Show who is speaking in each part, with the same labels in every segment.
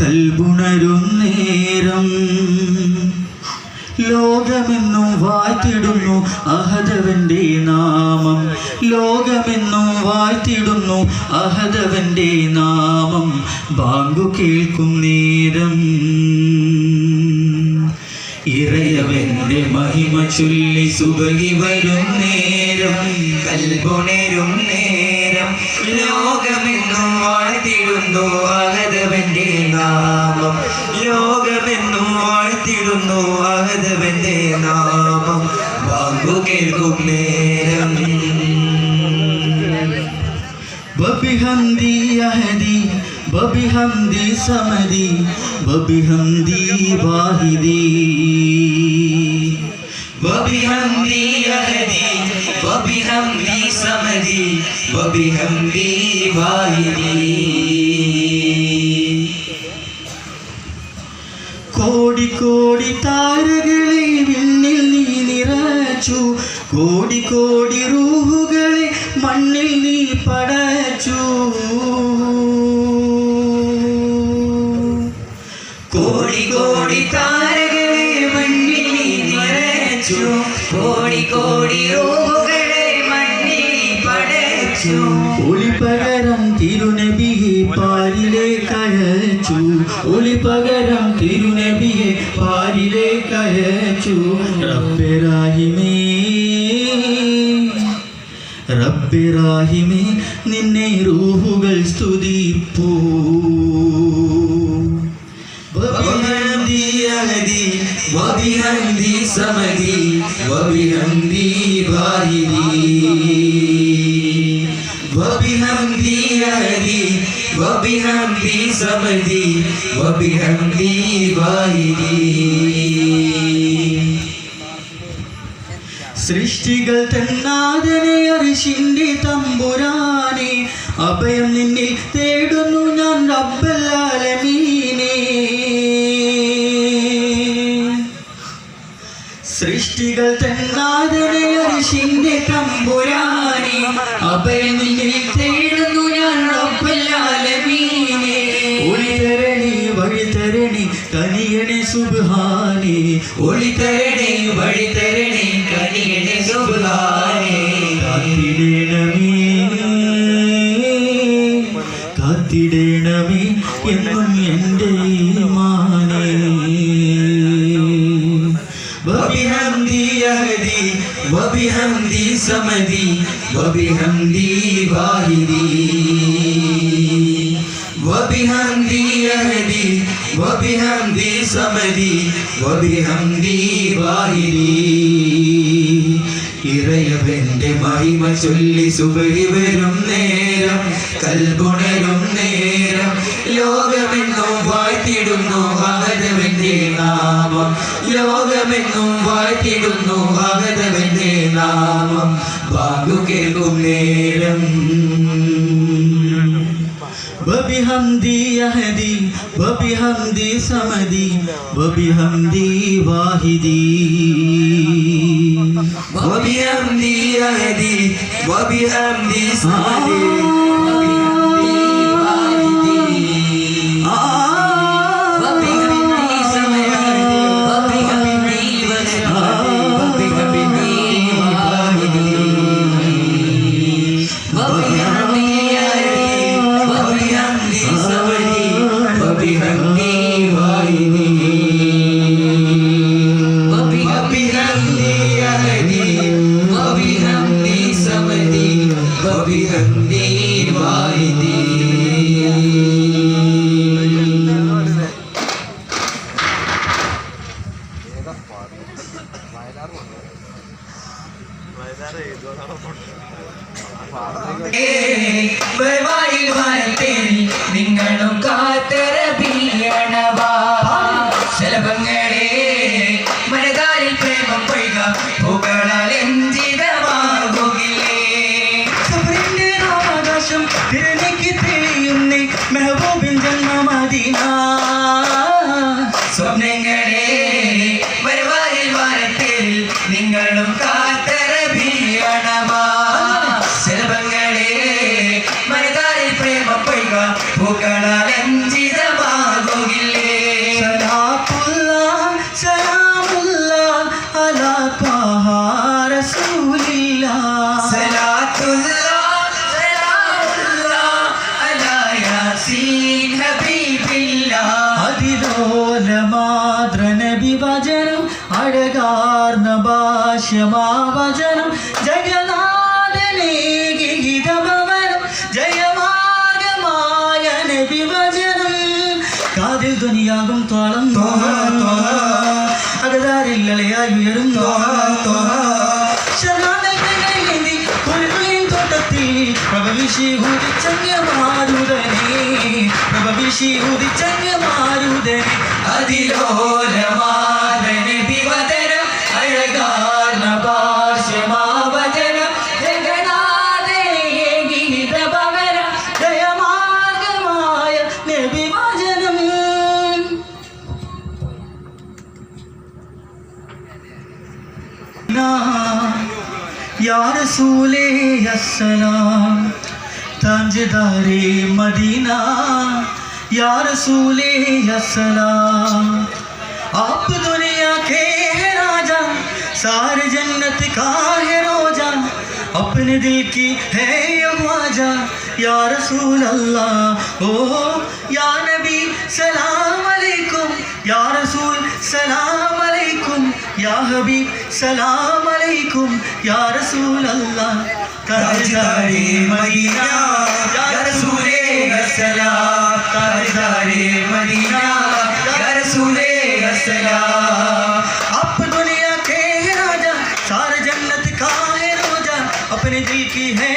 Speaker 1: കൽബുണരും നേരം. ലോകമെന്നും വാഴ്ത്തിടുന്നു അഹദവന്റെ നാമം. ലോകമെന്നും വാഴ്ത്തിടുന്നു അഹദവന്റെ നാമം. ബാങ്കു കേൾക്കും നേരം. ഇറയവന്റെ മഹിമ ചൊല്ലി സുഖി വരും നേരം. കൽബുണരും നേരം. ലോകമെന്നും വാഴ്ത്തിടുന്നു അഹദവന്റെ നാമം. ലോകമെന്നും വാഴ്ത്തിടുന്നു അഹദവന്റെ നാമം. വാങ്ങു കേൾക്കും നേരം. ബബിഹന്തി അഹദി ബബിഹന്തി സമദി ബബിഹന്തി വാഹിദി. ബബിഹന്തി അഹദി ബബിഹന്തി സമദി ബബിഹന്തി വാഹിദി. കോടി താരകളെ വിണ്ണിൽ നീ നിറച്ചു. കോടി കോടി ഒളി പകരം തിരുനബിയെ പാലിലേക്ക് അയച്ചു ഒളി പകരം തിരുനബിയെ പാലിലേക്ക് അയച്ചു റബ്ബിറാഹിമേ റബ്ബിറാഹിമേ നിന്നെ റൂഹുകൾ സ്തുതിപ്പൂ وبحمدي يهدي وبحمدي سمدي وبحمدي باهدي وبحمدي سمدي وبحمدي باهدي സൃഷ്ടികൾ തന്നാദനെ അറിശിന്റെ തമ്പുരാനെ അഭയം നിന്നിൽ തേടുന്നു ഞാൻ റബ്ബലാലമീനെ സൃഷ്ടികൾ തന്നാദനെ അറിശിന്റെ തമ്പുരാനെ അഭയം നിന്നിൽ തേടുന്നു சுபஹானே. ஒளி தரணே வழி தரணே கனிகளே சுபஹானே. காத்திடேனமே. காத்திடேனமே என்னும் எந்த மானே வபிஹம்தி அகதி வபிஹம்தி சமதி வபிஹம்தி வாஹிதி وبحمدي سمدي وبحمدي واحدي ഇറയവന്റെ മഹിമ ചൊല്ലി സുബഹി വരും നേരം കൽബുണരും നേരം ലോകമെന്നും വാഴ്ത്തിടുന്നു ഭഗതവന്റെ നാമം ലോകമെന്നും വാഴ്ത്തിടുന്നു ഭഗതവന്റെ നാമം ബാങ്കു കേൾക്കും നേരം وبحمدي يهدي वबिहमदी समदी
Speaker 2: वबिहमदी वाहिदी। वबिहमदी अहदी वबिहमदी
Speaker 1: समदी। दिल ने की थी
Speaker 2: उन्हें महबूब जन्मा मदीना। ഭാഷ്യമാവചനം ജഗന്നാഥനേ ഗീതഭവനം ജയമാർഗമായ വചനം കാതിൽ ധ്വനിയാകും തോളം. അകതാരില്ലലയായി ഉയരും
Speaker 1: ത്വഹ, ത്വഹ.
Speaker 2: ശരണകൈലേന്തി یا رسول السلام تاجدار مدینہ، یا رسول السلام، آپ دنیا کے ہیں راجا سارے جنت کا ہے روجہ اپنے دل کی ہے یہ واجہ یا رسول اللہ، او یا نبی، سلام علیکم، یا رسول، سلام علیکم யா ஹபீப் சலாம் அலைக்கும் யா ரசூல்
Speaker 1: அல்லாஹ் தாஜ்தாரே மதீனா யா ரசூலே சலாம் தாஜ்தாரே மதீனா யா ரசூலே
Speaker 2: சலாம் அப் துனியா கே ராஜா சார ஜன்னத் கா ஹே ரோஜா अपने दिल की है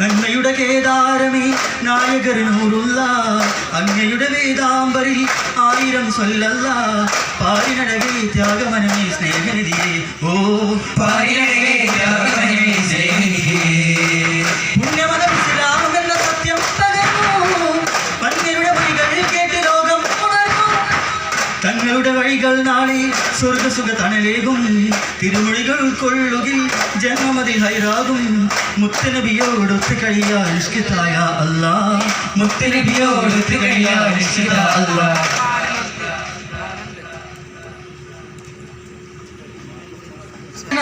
Speaker 2: നന്മയുടെ കേദാരമേ നായകർ നൂറുള്ള. അങ്ങയുടെ വേദാംബരി ആയിരം സൊല്ലല്ല പാരിനടകേ ത്യാഗമനമേ സ്നേഹനിധിയെ. ഓ പാരിനടകേ ത്യാഗമനമേ തങ്ങളുടെ വഴികൾ നാളെ സ്വർഗസുഖ തണലേകും തിരുമൊഴികൾ കൊള്ളുകിൽ ജന്മമതി ഹൈറാകും. മുത്തനബിയോടൊത്ത് കഴിയാ അല്ല
Speaker 1: മുത്തനബിയോടൊത്ത് മുത്തനബിയോട് അല്ല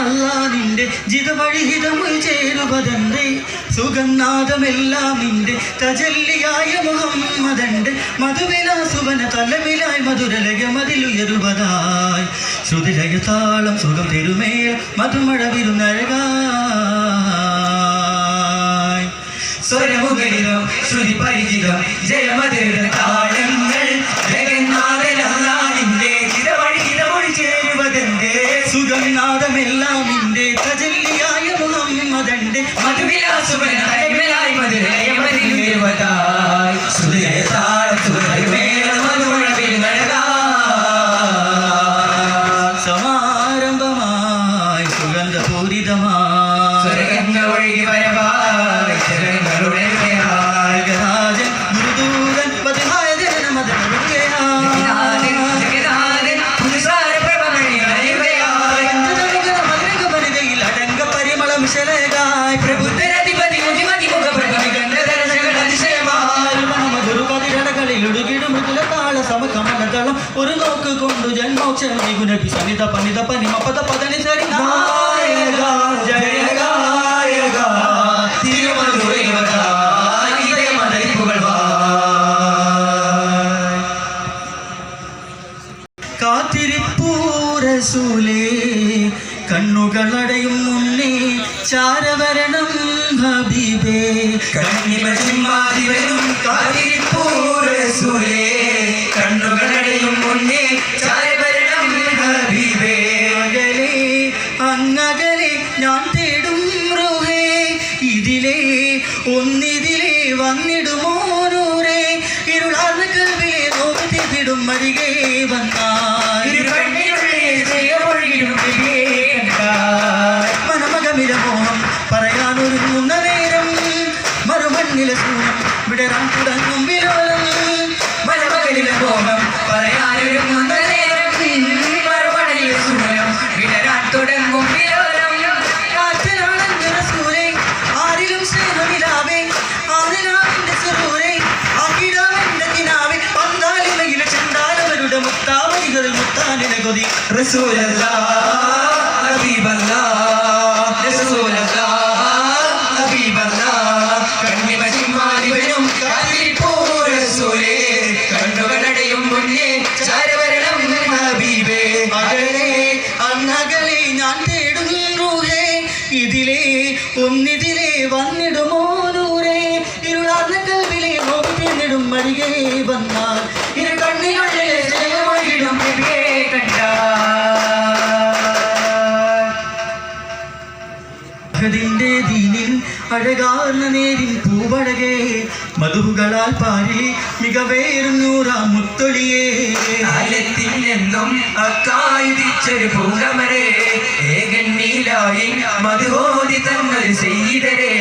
Speaker 2: അല്ലാ നിന്റെ ജിതവഴിഹിതമുൾ ചേരുവതന്റെ സുഗന്നാഥമെല്ലാം നിന്റെ തജല്ലിയായ മുഹമ്മദന്റെ മധുവിലാസുവന തലമിലായി മധുരലയ മതിലുയരുവതായി. ശ്രുതിലയ താളം സുഖം തെരുമേൽ മധുമഴ വിരുന്നഴകായി.
Speaker 1: സ്വരമുഖരിതം ശ്രുതി പരിചിതം ജയമതിരുടെ താളങ്ങൾ
Speaker 2: സുഗന്നാഥമെല്ലാം നിന്റെ തജല്ലിയായ മുഹമ്മദന്റെ
Speaker 1: മധുവിലാസുവന തലമിലായി മധുരയമതിലുയരുവതായി ശ്രുതിലയ
Speaker 2: رسول الله അഴകാർന്ന നേരിൽ പൂവഴകേ മധുകളാൽ പാരി മികവേറുന്നൂറാം മുത്തൊളിയേ
Speaker 1: എന്നും നിന്നും പൂരമരേ ഏകണ്ണീലായി മധുഹോതി തങ്ങൾ ചെയ്തരേ.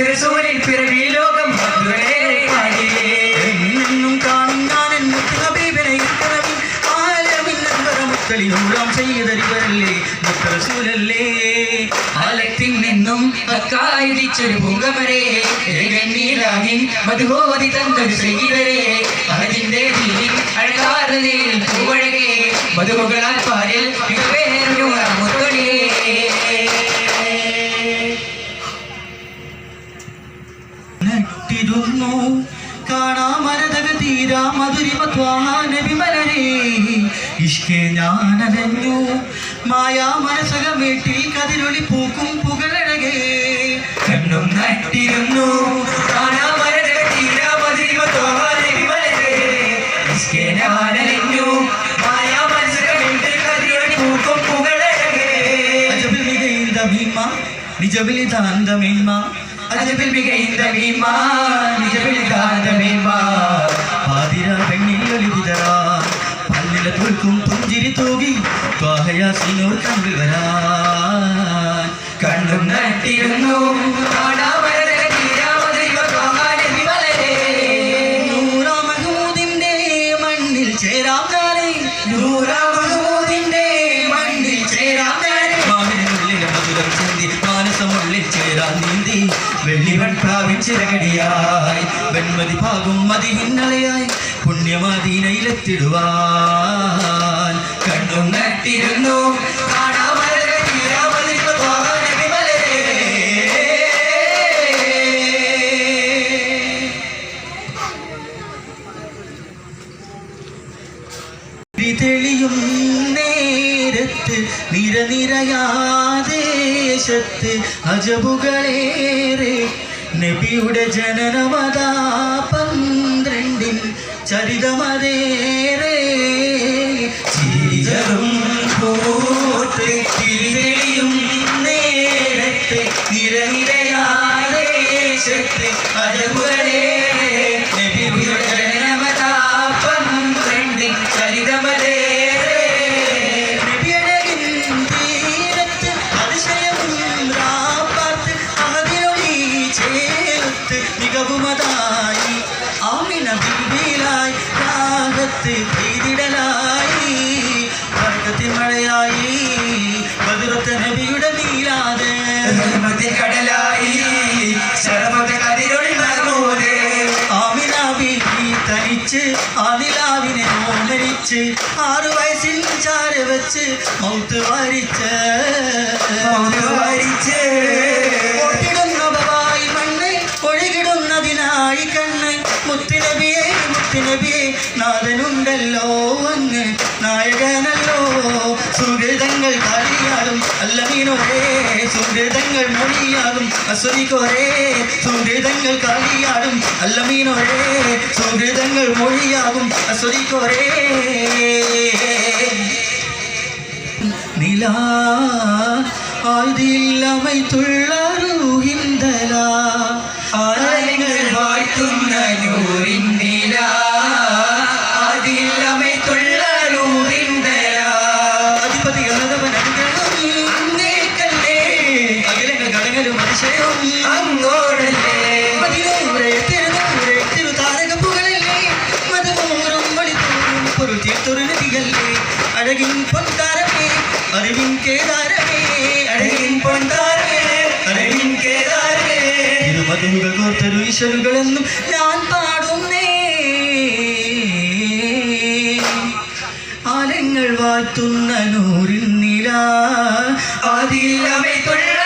Speaker 1: മുത്തരസൂലിൻ പിറവി ലോകം
Speaker 2: എന്നും കാണും ഞാൻ മുത്ത് ഹബീബിനെ ആലമിൻ അൻവറ മുത്തലിനൂറാം ചെയ്തരിവരല്ലേ? മുത്തറസൂലല്ലേ?
Speaker 1: ആലത്തിൽ നിന്നും അക്കായുധിച്ചൊരു പൂങ്കമരേ. ഏകണ്ണീലാഹിൻ മധുഹോതി തന്നൊരു ശ്രീധരേ. അതിന്റെ ദീനിൽ അഴകാർന്നേ പൂവഴകേ. മധുഹകളാൽ പാലിൽ മികവേറൊരു
Speaker 2: ഇഷ്കെ ഞാനലഞ്ഞു മായാ മനസക വീട്ടിൽ കതിരൊളി പൂക്കും പുകളഴകേ
Speaker 1: കണ്ണും നട്ടിരുന്നു. ഞാനലഞ്ഞു മായാ മനസ്സുകൾ വീട്ടിൽ കതിരൊളി പൂക്കും പുകളഴകേ.
Speaker 2: അജബിൽ മികൈന്ത ഭീമ. നിജബിൽ താന്ത മേന്മ
Speaker 1: അജബിൽ മികൈന്ത ഭീമ, നിജബിൽ കാന്ത ഭീമ.
Speaker 2: പാതിര പല്ലിലെ തോൽക്കും പുഞ്ചിരി തൂകി ത്വാഹയാസിനോർ കണ്ടു വരാൻ.
Speaker 1: കണ്ണും നട്ടിരുന്നു കാണാമരതക പ്രാപിച്ചിരകടിയായി
Speaker 2: വെൺമതി ഭാഗം മതി ഹിന്നലയായി പുണ്യമദീനയിലെത്തിടുവാൻ.
Speaker 1: കണ്ണും നട്ടിരുന്നു.
Speaker 2: തെളിയും നേരത്ത് നിരനിരയാദേശത്ത് അജബുകളേറെ നബിയുടെ ജനനമതാ പന്ത്രണ്ടിൽ ചരിതമതേറെ തനിച്ച് ആ നിലാവിനെ ആറ് ആറു വയസ്സിൽ ചാര വെച്ച് മൗത്ത് വരിച്ച്.
Speaker 1: മൗത്ത് വാരിച്ച്.
Speaker 2: ഒട്ടിടുന്ന ബവായി മണ്ണ് ഒഴുകിടുന്നതിനായി കണ്ണ്. മുത്തുനബിയെ മുത്തുനബിയെ നാഥനുണ്ടല്ലോ അങ്ങ്. നായകനല്ലോ காட்டினோரே சோன்றிடங்கள் மொழியாடும் அசுரிகோரே சோன்றிடங்கள் காலியாடும் அல்லமீனோரே சோன்றிடங்கள் மொழியாகும் அசுரிகோரே. நிலா ஆயுதில்
Speaker 1: அமைத்துள்ளாருகின்றலா. ஆலயங்கள் வாய்த்தும் நயூரின்
Speaker 2: ഇരുമതുകൾ കോർത്തൊരു ഈശ്വരുകളെന്നും ഞാൻ പാടുന്നേ. ആലങ്ങൾ വാഴ്ത്തുന്ന നൂറിൻ നില
Speaker 1: അതിൽ അമൈത്തുള്ള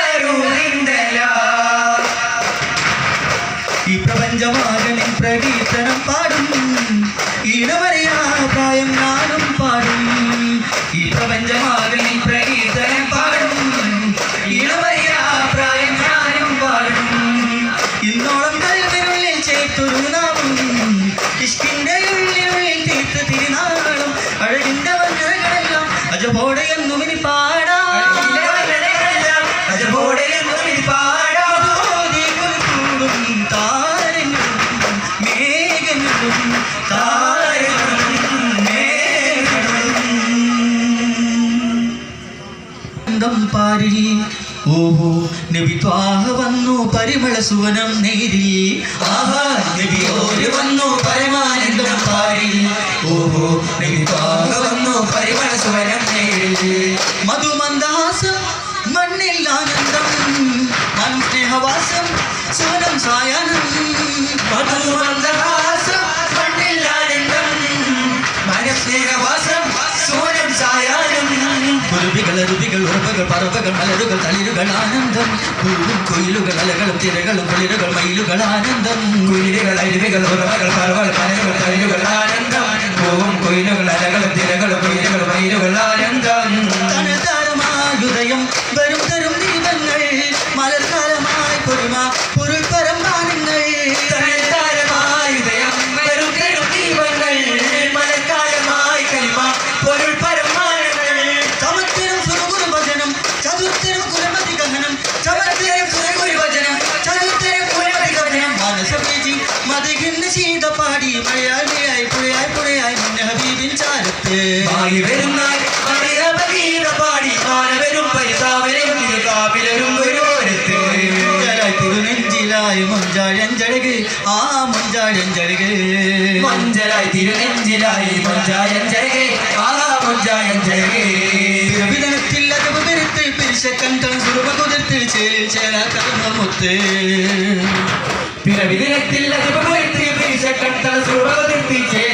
Speaker 2: നബി വന്നു പരിമള സുവനം നേരിൽ. ആഹാ നബി ഓര് വന്നു പരമാനന്ദം പാരിൽ. ഓഹോ നബി
Speaker 1: വന്നു പരിമള സുവനം നേരിൽ.
Speaker 2: മധുമന്ദഹാസം മണ്ണിൽ ആനന്ദം മനം സ്നേഹവാസം സുവനം സായാനം
Speaker 1: മധുമന്ദഹാസം മണ്ണിൽ ആനന്ദം മനസ്നേഹവാസം സുവനം സായാനം
Speaker 2: കുരുവികൾ അരുവികൾ ഉറവകൾ പറവകൾ മലരുകൾ തളിരുകൾ ആനന്ദം. പൂവും കുയിലുകൾ അലകളും തിരകളും കുളിരുകൾ മയിലുകൾ ആനന്ദം.
Speaker 1: കുയിലുകൾ അരുവികൾ ഉറവകൾ പറവകൾ മലരുകൾ തളിരുകൾ ആനന്ദം. പൂവും കുയിലുകൾ അലകളും തിരകളും കുയിലുകൾ മയിലുകൾ ആനന്ദം.
Speaker 2: തനതാരമായുദയം വരും തരും ദീപങ്ങൾ. മലർക്കാലമായി പൊരുമ
Speaker 1: ആയി വരുന്നാൽ പാടി മാനവരും പരിതാവരും തിരുകാവിലരും ഒരുവരത്ത്.
Speaker 2: തിരുനെഞ്ചിലായി മുഞ്ചാഴഞ്ചഴക് ആ മുഞ്ചാഴഞ്ചഴക്.
Speaker 1: മഞ്ചലായി തിരുനെഞ്ചിലായി മഞ്ചായൻ ജരകെ ആ മഞ്ചായൻ ജരകെ
Speaker 2: വിധനത്തിൽ അതവ് പെരുത്ത് പിരിശക്കണ്ടം സുറുമ കുതിർത്ത് ചേലിൽ ചേല കർമ്മമുത്ത്
Speaker 1: പിറവിദിനത്തിൽ അതിപുരത്ത് പിരിശക്കട്ട സുഭകതിർത്തി ചേരി ചേല കർമ്മവരുത്ത്
Speaker 2: അതിർപ്പം തീർത്ത് സമയം സുഗന്ധം പൂത്ത് സവിധം സുഹൃതം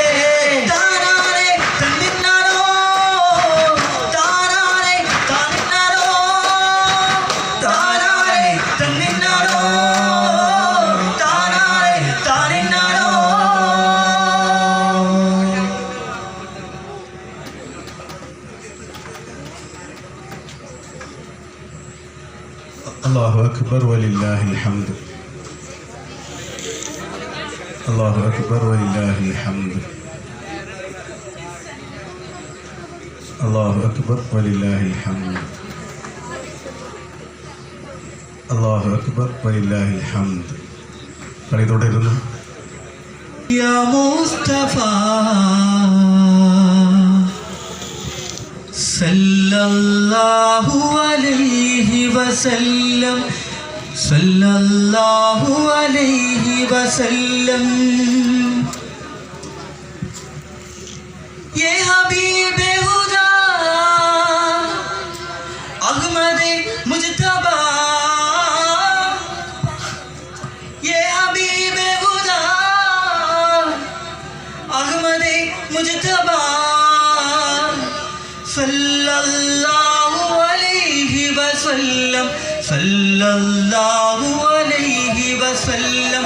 Speaker 3: അള്ളാഹു അക്ബർ ഹംദ്. അള്ളാഹു അക്ബർ ഹംദ്. അള്ളാഹു അക്ബർ ഹംദ്. കളി തുടരുന്നു മുസ്തഫ സല്ലല്ലാഹു അലൈഹി വസല്ലം.
Speaker 2: സല്ലല്ലാഹു അലൈഹി വസല്ലം. യേ ഹബീബേ ഹുദാ അഹ്മദേ മുജ്തബ. യേ ഹബീബേ ഹുദാ അഹ്മദേ മുജ്തബ. സല്ലല്ലാഹു അലൈഹി വസല്ലം സല്ലല്ലാഹു അലൈഹി വസല്ലം.